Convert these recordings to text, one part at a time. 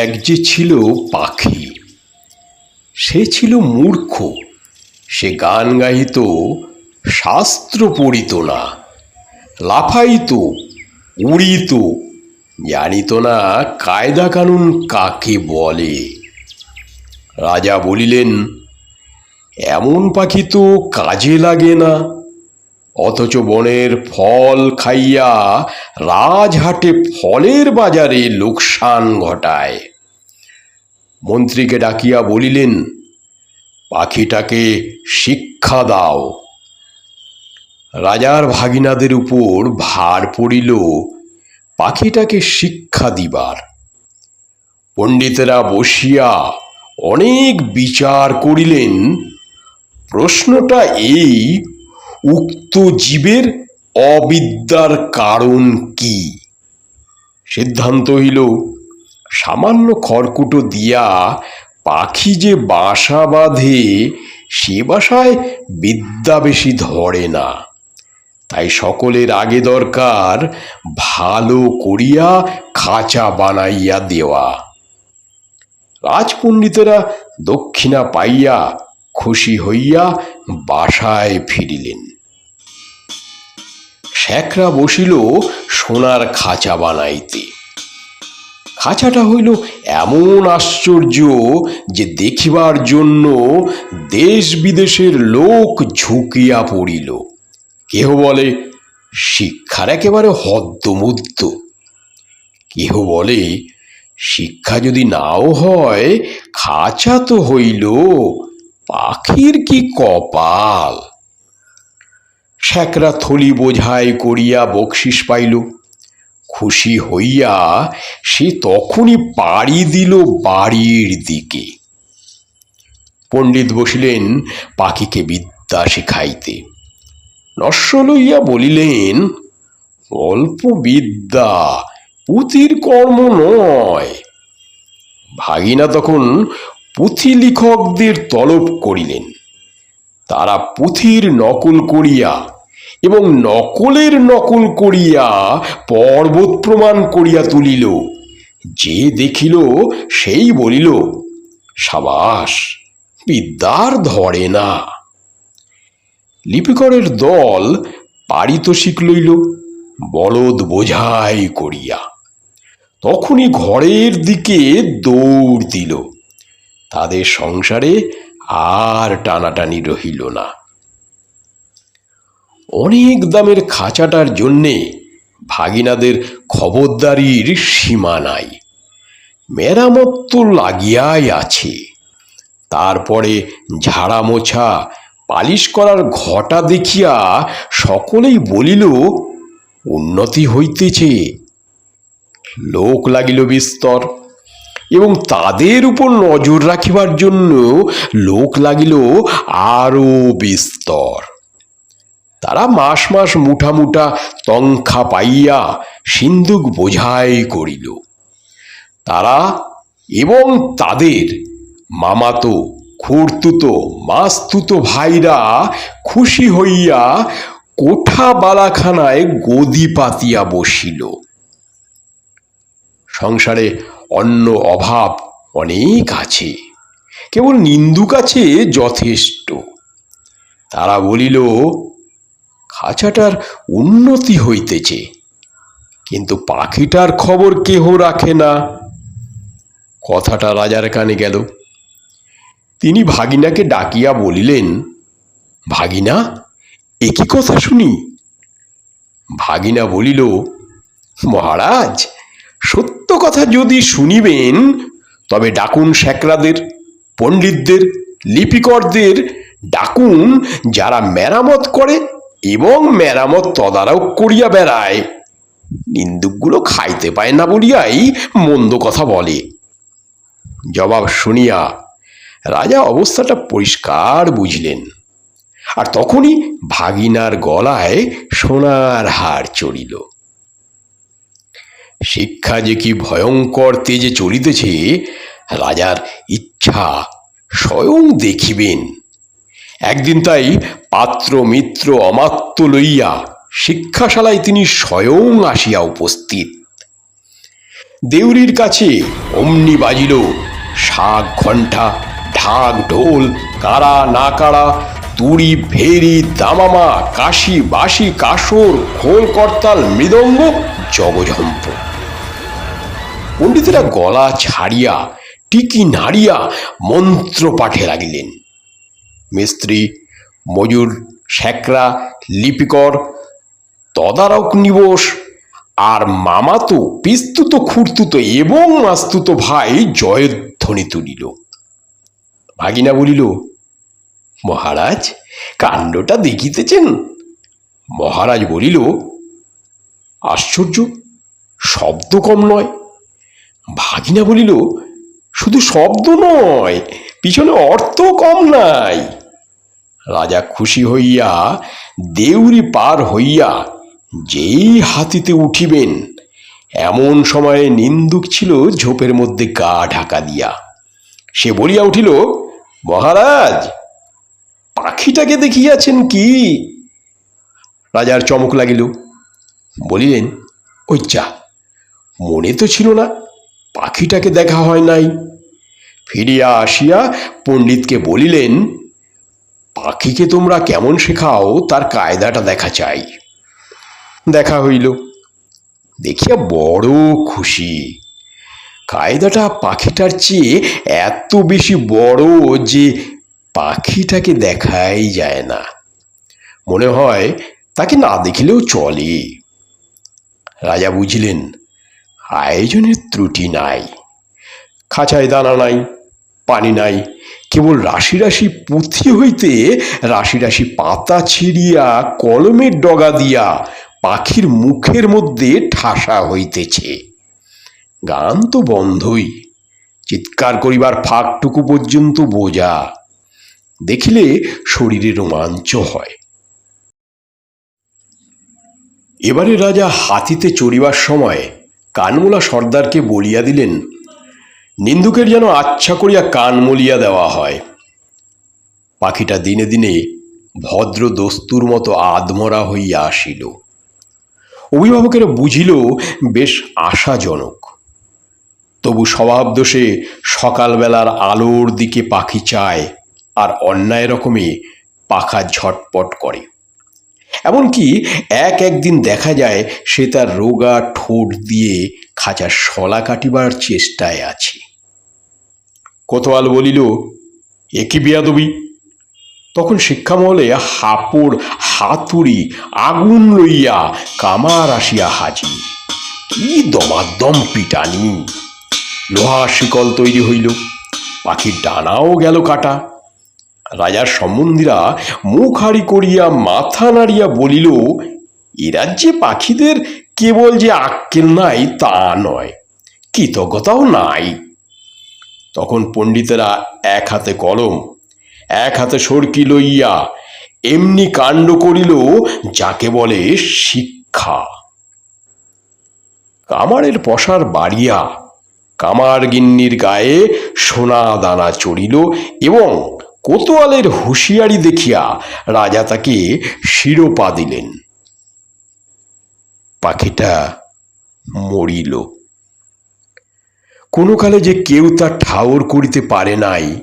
এক যে ছিল পাখি, সে ছিল মূর্খ। সে গান গাইত, শাস্ত্র পড়িত না, লাফাইত, উড়িত, জানিত না কায়দা কানুন কাকে বলে। রাজা বলিলেন, এমন পাখি তো কাজে লাগে না। অথচ বনের ফল খাইয়া রাজহাটে ফলের বাজারে লোকসান ঘটায়। মন্ত্রীকে ডাকিয়া বলিলেন, পাখিটাকে শিক্ষা দাও। রাজার ভাগিনাদের উপর ভার পড়িল, পাখিটাকে শিক্ষা দিবার। পণ্ডিতেরা বসিয়া অনেক বিচার করিলেন। প্রশ্নটা এই উক্ত জীবের অবিদ্যার কারণ কি? সিদ্ধান্ত হইল, সামান্য খড়কুটো দিয়া পাখি যে বাসা বাঁধে, সে বাসায় বিদ্যা বেশি ধরে না। তাই সকলের আগে দরকার ভালো করিয়া খাঁচা বানাইয়া দেওয়া। রাজপণ্ডিতেরা দক্ষিণা পাইয়া খুশি হইয়া বাসায় ফিরিলেন। শেখরা বসিল সোনার খাঁচা বানাইতে। খাঁচাটা হইল এমন আশ্চর্য যে দেখিবার জন্য দেশ বিদেশের লোক ঝুঁকিয়া পড়িল। কেহ বলে, শিক্ষার একেবারে হদ্দমুদ্দ। কেহ বলে, শিক্ষা যদি নাও হয়, খাঁচা তো হইল পাখির কি কপাল? শেখরা থলি বোঝাই করিয়া বকশিস পাইল। খুশি হইয়া সে তখনই পাড়ি দিল বাড়ির দিকে। পণ্ডিত বসিলেন পাখিকে বিদ্যা শিখাইতে। নস্য লইয়া বলিলেন, অল্প বিদ্যা, পুঁথির কর্ম নয়। ভাগিনা তখন পুঁথি লিখকদের তলব করিলেন। তারা পুঁথির নকল করিয়া এবং নকলের নকল করিয়া পর্বত প্রমাণ করিয়া তুলিল। যে দেখিল, সেই বলিল, সাবাস, বিদ্যার ধরে না। লিপিকরের দল পারিতোষিক লইল, বলদ বোঝাই করিয়া। তখনই ঘরের দিকে দৌড় দিল। তাদের সংসারে আর টানাটানি রহিল না। অনেক দামের খাঁচাটার জন্যে ভাগিনাদের খবরদারির সীমা নাই মেরামত তো লাগিয়াই আছে। তারপরে ঝাড়া মোছা পালিশ করার ঘটা দেখিয়া সকলেই বলিল, উন্নতি হইতেছে। লোক লাগিল বিস্তর এবং তাদের উপর নজর রাখিবার জন্য লোক লাগিল আরও বিস্তর। তারা মাস মাস মুঠা মুঠা তংখা পাইয়া সিন্দুক বোঝাই করিল। তারা এবং তাদের মামাতো, খুড়তুতো, মাস্তুতো ভাইরা খুশি হইয়া কোঠা বালাখানায় গদি পাতিয়া বসিল। সংসারে অন্য অভাব অনেক আছে, কেবল নিন্দুক আছে যথেষ্ট। তারা বলিল খাঁচাটার উন্নতি হইতেছে। কিন্তু পাখিটার খবর কেহ রাখে না? কথাটা রাজার কানে গেল। তিনি ভাগিনাকে ডাকিয়া বলিলেন, ভাগিনা একই কথা শুনি? ভাগিনা বলিল, মহারাজ, সত্য কথা যদি শুনিবেন, তবে ডাকুন শেকরাদের পণ্ডিতদের, লিপিকরদের, ডাকুন যারা মেরামত করে এবং মেরামত তদারক করিয়া বেড়ায়। নিন্দুকগুলো খাইতে পায় না বলিয়াই মন্দ কথা বলে। জবাব শুনিয়া রাজা অবস্থাটা পরিষ্কার বুঝলেন। আর তখনই ভাগিনার গলায় সোনার হার চড়িল। শিক্ষা যে কি ভয়ঙ্কর তেজে চলিতেছে, রাজার ইচ্ছা স্বয়ং দেখিবেন। একদিন তাই পাত্র, মিত্র, অমাত্য লইয়া শিক্ষাশালায় তিনি স্বয়ং আসিয়া উপস্থিত। দেউরির কাছে অমনি বাজিল শাক ঘণ্টা, ঢাক ঢোল, কারা না কারা, তুড়ি ভেরি দামামা, কাশি বাসি কাসর খোল, করতাল, মৃদঙ্গ জগঝম্প পণ্ডিতেরা গলা ছাড়িয়া, টিকি নাড়িয়া মন্ত্র পাঠে লাগিলেন। মিস্ত্রি মজুর শ্যাকরা লিপিকর, তদারক নিবস আর মামাতো, পিস্তুত, খুঁড়তুতো এবং মাস্তুত ভাই জয়ধ্বনি তুলিল। ভাগিনা বলিল, মহারাজ, কাণ্ডটা দেখিতেছেন? মহারাজ বলিল, আশ্চর্য, শব্দ কম নয়। ভাগিনা বলিল, শুধু শব্দ নয়, পিছনে অর্থ কম নাই। রাজা খুশি হইয়া দেউরি পার হইয়া যেই হাতিতে উঠিবেন, এমন সময়ে নিন্দুক ছিল ঝোপের মধ্যে গা ঢাকা দিয়া। সে বলিয়া উঠিল, মহারাজ, পাখিটাকে দেখিয়াছেন কি? রাজার চমক লাগিল। বলিলেন ওই যা মনে তো ছিল না পাখিটাকে দেখা হয় নাই। ফিরিয়া আসিয়া পণ্ডিতকে বলিলেন পাখিকে তোমরা কেমন শেখাও, তার কায়দাটা দেখা চাই। দেখা হইল। দেখিয়া বড় খুশি। কায়দাটা পাখিটার চেয়ে এত বেশি বড় যে পাখিটাকে দেখাই যায় না। মনে হয় তাকে না দেখিলেও চলে। রাজা বুঝলেন, আয়োজনের ত্রুটি নাই। খাঁচায় দানা নাই। পানি নাই। কেবল রাশি রাশি পুঁথি হইতে রাশি রাশি পাতা ছিঁড়িয়া কলমের ডগা দিয়া পাখির মুখের মধ্যে ঠাসা হইতেছে। গান তো বন্ধই, চিৎকার করিবার ফাঁকটুকু পর্যন্ত বোঝা, দেখিলে শরীরে রোমাঞ্চ হয়। এবারে রাজা হাতিতে চড়িবার সময় কানমুলা সর্দারকে বলিয়া দিলেন নিন্দুকের যেন আচ্ছা করিয়া কান মলিয়া দেওয়া হয়। পাখিটা দিনে দিনে ভদ্র দস্তুর মতো আদমরা হইয়া আসিল। অভিভাবকেরা বুঝিল, বেশ আশাজনক। তবু স্বভাব দোষে সকালবেলার আলোর দিকে পাখি চায় আর অন্যায় রকমে পাখা ঝটপট করে। এমনকি এক একদিন দেখা যায় সে তার রোগা ঠোঁট দিয়ে খাঁচার শলা কাটিবার চেষ্টায় আছে। কোতোয়াল বলিল, এ কি বিয়াদবি? তখন শিক্ষামহলে হাপড়, হাতুড়ি, আগুন লইয়া কামার আসিয়া হাজির। কি দমাদম পিটানি! লোহা শিকল তৈরি হইল, পাখির ডানাও গেল কাটা। রাজার সম্বন্ধীরা মুখ হাড়ি করিয়া মাথা নাড়িয়া বলিল, এ রাজ্যে পাখিদের কেবল যে আক্কেল নাই তা নয়, কৃতজ্ঞতাও নাই। তখন পণ্ডিতেরা এক হাতে কলম, এক হাতে সরকি লইয়া এমনি কাণ্ড করিল যাকে বলে শিক্ষা। কামারের পশার বাড়িয়া কামার গিন্নির গায়ে সোনা দানা চড়িল এবং কোতোয়ালের হুঁশিয়ারি দেখিয়া রাজা তাকে শিরোপা দিলেন। পাখিটা মরিল। কোনো কালে যে কেউ তা ঠাওর করিতে পারে নাই।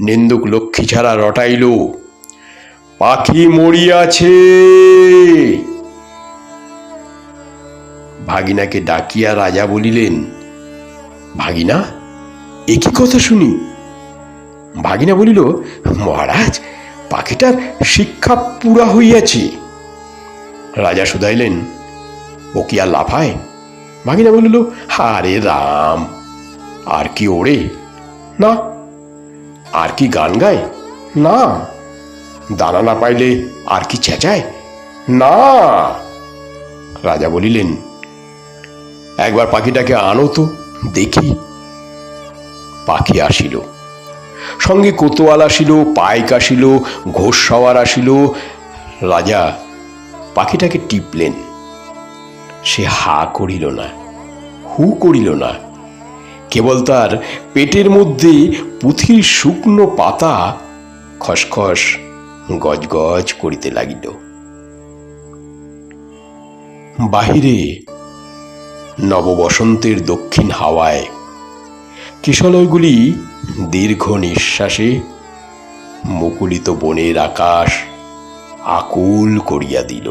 নিন্দুক লক্ষ্মী ছাড়া রটাইল। পাখি মরিয়াছে। ভাগিনাকে ডাকিয়া রাজা বলিলেন, ভাগিনা একই কথা শুনি? ভাগিনা বলিল, মহারাজ, পাখিটার শিক্ষা পুরা হইয়াছে। রাজা শুধাইলেন, ও কি আর লাফায়? ভাগিনা বলিল, হারে রাম, আর কি ওড়ে না, আর কি গান গায়? না, দানা না পাইলে আর কি চেঁচায়? না। রাজা বলিলেন, একবার পাখিটাকে আনো তো, দেখি। পাখি আসিল। সঙ্গে কোতোয়াল আসিল, পাইক আসিল, ঘোষ সওয়ার আসিল। রাজা পাখিটাকে টিপলেন। সে হা করিল না, হু করিল না। কেবল তার পেটের মধ্যে পুঁথির শুকনো পাতা খসখস গজগজ করিতে লাগিল। বাহিরে নববসন্তের দক্ষিণ হাওয়ায় কিশলয়গুলি দীর্ঘ নিঃশ্বাসে মুকুলিত বনের আকাশ আকুল করিয়া দিল।